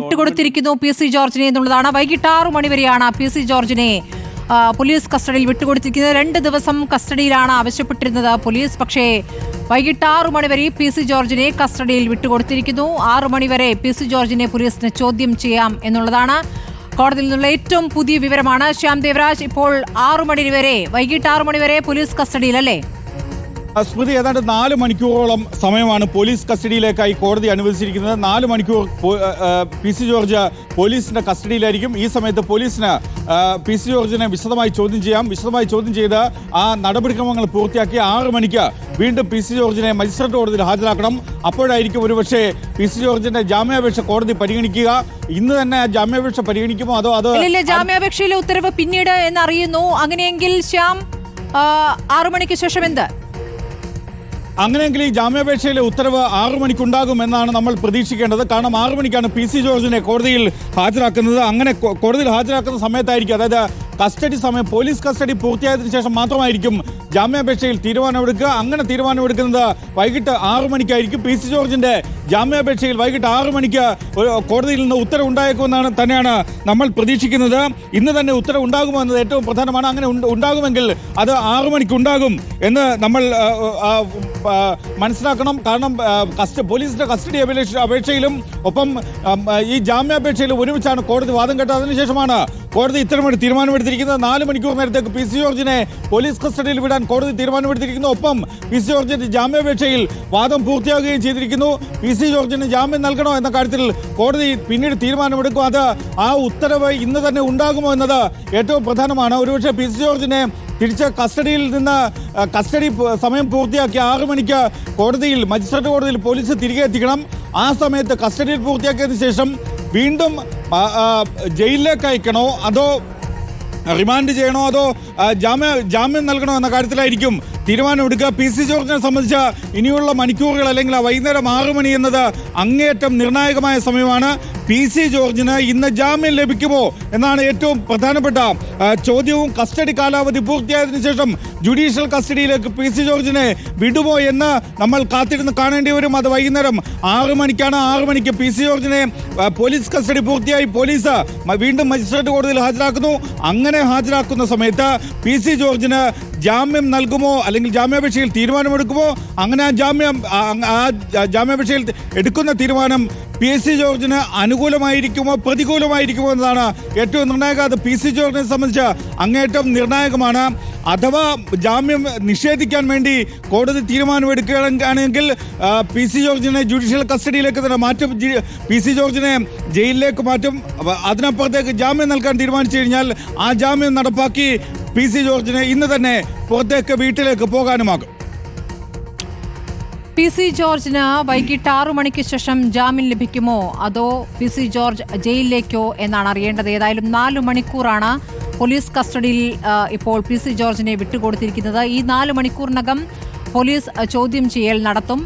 വിട്ടുകൊടുത്തിരിക്കുന്നു P C ജോർജിനെ എന്നുള്ളതാണ്. വൈകിട്ട് ആറു മണിവരെയാണ് പി സി ജോർജിനെ പോലീസ് കസ്റ്റഡിയിൽ വിട്ടുകൊടുത്തിരിക്കുന്നത്. രണ്ട് ദിവസം കസ്റ്റഡിയിലാണ് ആവശ്യപ്പെട്ടിരുന്നത് പോലീസ്. പക്ഷേ വൈകിട്ട് ആറു മണിവരെ പി സി ജോർജിനെ കസ്റ്റഡിയിൽ വിട്ടുകൊടുത്തിരിക്കുന്നു. ആറു മണിവരെ പി സി ജോർജിനെ പോലീസിന് ചോദ്യം ചെയ്യാം എന്നുള്ളതാണ് കോടതിയിൽ നിന്നുള്ള ഏറ്റവും പുതിയ വിവരമാണ്. ശ്യാം ദേവരാജ് ഇപ്പോൾ ആറു മണി വരെ വൈകിട്ട് ആറു മണി വരെ പോലീസ് ആ, സ്മൃതി ഏതാണ്ട് നാല് മണിക്കൂറോളം സമയമാണ് പോലീസ് കസ്റ്റഡിയിലേക്കായി കോടതി അനുവദിച്ചിരിക്കുന്നത്. നാല് മണിക്കൂർ പോ- സി ജോർജ് പോലീസിന്റെ കസ്റ്റഡിയിലായിരിക്കും. ഈ സമയത്ത് പോലീസിന് പി സി ജോർജിനെ വിശദമായി ചോദ്യം ചെയ്യാം. വിശദമായി ചോദ്യം ചെയ്ത് ആ നടപടിക്രമങ്ങൾ പൂർത്തിയാക്കി ആറ് മണിക്ക് വീണ്ടും പി സി ജോർജിനെ മജിസ്ട്രേറ്റ് കോടതിയിൽ ഹാജരാക്കണം. അപ്പോഴായിരിക്കും ഒരുപക്ഷെ പി സി ജോർജിന്റെ ജാമ്യാപേക്ഷ കോടതി പരിഗണിക്കുക. ഇന്ന് തന്നെ ജാമ്യാപേക്ഷ പരിഗണിക്കുമോ അതോ അത് ജാമ്യാപേക്ഷയിലെ ഉത്തരവ് പിന്നീട് എന്നറിയുന്നു. അങ്ങനെയെങ്കിൽ ശ്യാം ആറു മണിക്ക് ശേഷം എന്ത്? അങ്ങനെയെങ്കിൽ ഈ ജാമ്യാപേക്ഷയിലെ ഉത്തരവ് ആറു മണിക്കുണ്ടാകുമെന്നാണ് നമ്മൾ പ്രതീക്ഷിക്കേണ്ടത്. കാരണം ആറു മണിക്കാണ് പി സി ജോർജിനെ കോടതിയിൽ ഹാജരാക്കുന്നത്. അങ്ങനെ കോടതിയിൽ ഹാജരാക്കുന്ന സമയത്തായിരിക്കും. അതായത് കസ്റ്റഡി സമയം പോലീസ് കസ്റ്റഡി പൂർത്തിയായതിനു ശേഷം മാത്രമായിരിക്കും ജാമ്യാപേക്ഷയിൽ തീരുമാനമെടുക്കുക. അങ്ങനെ തീരുമാനമെടുക്കുന്നത് വൈകിട്ട് ആറു മണിക്കായിരിക്കും. പി സി ജോർജിന്റെ ജാമ്യാപേക്ഷയിൽ വൈകിട്ട് ആറു മണിക്ക് കോടതിയിൽ നിന്ന് ഉത്തരവ് ഉണ്ടായേക്കുമെന്നാണ് തന്നെയാണ് നമ്മൾ പ്രതീക്ഷിക്കുന്നത്. ഇന്ന് തന്നെ ഉത്തരവ് ഉണ്ടാകുമോ എന്നത് ഏറ്റവും പ്രധാനമാണ്. അങ്ങനെ ഉണ്ട്- ഉണ്ടാകുമെങ്കിൽ അത് ആറു മണിക്ക് ഉണ്ടാകും എന്ന് നമ്മൾ മനസ്സിലാക്കണം. കാരണം കസ്റ്റ പോലീസിന്റെ കസ്റ്റഡി അപേക്ഷ അപേക്ഷയിലും ഒപ്പം ഈ ജാമ്യാപേക്ഷയിലും ഒരുമിച്ചാണ് കോടതി വാദം കേട്ടത്. അതിനുശേഷമാണ് കോടതി ഇത്തരമൊരു തീരുമാനമെടുത്തിരിക്കുന്നത് നാല് മണിക്കൂർ നേരത്തേക്ക് പി സി ജോർജിനെ പോലീസ് കസ്റ്റഡിയിൽ വിടാൻ കോടതി തീരുമാനമെടുത്തിരിക്കുന്നു. ഒപ്പം പി സി ജോർജിന്റെ ജാമ്യാപേക്ഷയിൽ വാദം പൂർത്തിയാകുകയും ചെയ്തിരിക്കുന്നു. പി സി ജോർജിന് ജാമ്യം നൽകണോ എന്ന കാര്യത്തിൽ കോടതി പിന്നീട് തീരുമാനമെടുക്കും. അത് ആ ഉത്തരവ് ഇന്ന് തന്നെ ഉണ്ടാകുമോ എന്നത് ഏറ്റവും പ്രധാനമാണ്. ഒരുപക്ഷെ പി സി ജോർജിനെ തിരിച്ച് കസ്റ്റഡിയിൽ നിന്ന് കസ്റ്റഡി സമയം പൂർത്തിയാക്കി ആറു മണിക്ക് കോടതിയിൽ മജിസ്ട്രേറ്റ് കോടതിയിൽ പോലീസ് തിരികെ എത്തിക്കണം. ആ സമയത്ത് കസ്റ്റഡിയിൽ പൂർത്തിയാക്കിയതിനു ശേഷം വീണ്ടും ജയിലിലേക്ക് അയക്കണോ? അതോ റിമാൻഡ് ചെയ്യണോ? അതോ ജാമ്യ ജാമ്യം നൽകണോ എന്ന കാര്യത്തിലായിരിക്കും തീരുമാനമെടുക്കുക. പി സി ജോർജിനെ സംബന്ധിച്ച് ഇനിയുള്ള മണിക്കൂറുകൾ അല്ലെങ്കിൽ വൈകുന്നേരം ആറു മണി എന്നത് അങ്ങേയറ്റം നിർണായകമായ സമയമാണ്. പി സി ജോർജിന് ഇന്ന് ജാമ്യം ലഭിക്കുമോ എന്നാണ് ഏറ്റവും പ്രധാനപ്പെട്ട ചോദ്യവും കസ്റ്റഡി കാലാവധി പൂർത്തിയായതിനു ശേഷം ജുഡീഷ്യൽ കസ്റ്റഡിയിലേക്ക് പി സി ജോർജിനെ വിടുമോ എന്ന് നമ്മൾ കാത്തിരുന്ന് കാണേണ്ടി വരും. അത് വൈകുന്നേരം ആറു മണിക്കാണ്. ആറു മണിക്ക് പി സി ജോർജിനെ പോലീസ് കസ്റ്റഡി പൂർത്തിയായി പോലീസ് വീണ്ടും മജിസ്ട്രേറ്റ് കോടതിയിൽ ഹാജരാക്കുന്നു. അങ്ങനെ ഹാജരാക്കുന്ന സമയത്ത് പി സി ജോർജിന് ജാമ്യം നൽകുമോ അല്ലെങ്കിൽ ജാമ്യാപേക്ഷയിൽ തീരുമാനമെടുക്കുമോ? അങ്ങനെ ആ ജാമ്യം ആ- ജാമ്യാപേക്ഷയിൽ എടുക്കുന്ന തീരുമാനം പി എസ് സി ജോർജിന് അനുകൂലമായിരിക്കുമോ പ്രതികൂലമായിരിക്കുമോ എന്നതാണ് ഏറ്റവും നിർണായക അത് പി സി ജോർജിനെ സംബന്ധിച്ച് അങ്ങേറ്റം നിർണായകമാണ്. അഥവാ ജാമ്യം നിഷേധിക്കാൻ വേണ്ടി കോടതി തീരുമാനമെടുക്കുകയാണെങ്കിൽ പി സി ജോർജിനെ ജുഡീഷ്യൽ കസ്റ്റഡിയിലേക്ക് തന്നെ മാറ്റും. പി സി ജോർജിനെ ജയിലിലേക്ക് മാറ്റും. അതിനപ്പുറത്തേക്ക് ജാമ്യം നൽകാൻ തീരുമാനിച്ചു കഴിഞ്ഞാൽ ആ ജാമ്യം നടപ്പാക്കി പി സി ജോർജിനെ ഇന്ന് തന്നെ പുറത്തേക്ക് വീട്ടിലേക്ക് പോകാനുമാകും. പി സി ജോർജിന് വൈകിട്ട് ആറു മണിക്ക് ശേഷം ജാമ്യം ലഭിക്കുമോ? അതോ പി സി ജോർജ് ജയിലിലേക്കോ എന്നാണ് അറിയേണ്ടത്. ഏതായാലും നാല് മണിക്കൂറാണ് പോലീസ് കസ്റ്റഡിയിൽ ഇപ്പോൾ പി സി ജോർജിനെ വിട്ടുകൊടുത്തിരിക്കുന്നത്. ഈ നാല് മണിക്കൂറിനകം പോലീസ് ചോദ്യം ചെയ്യൽ നടത്തും.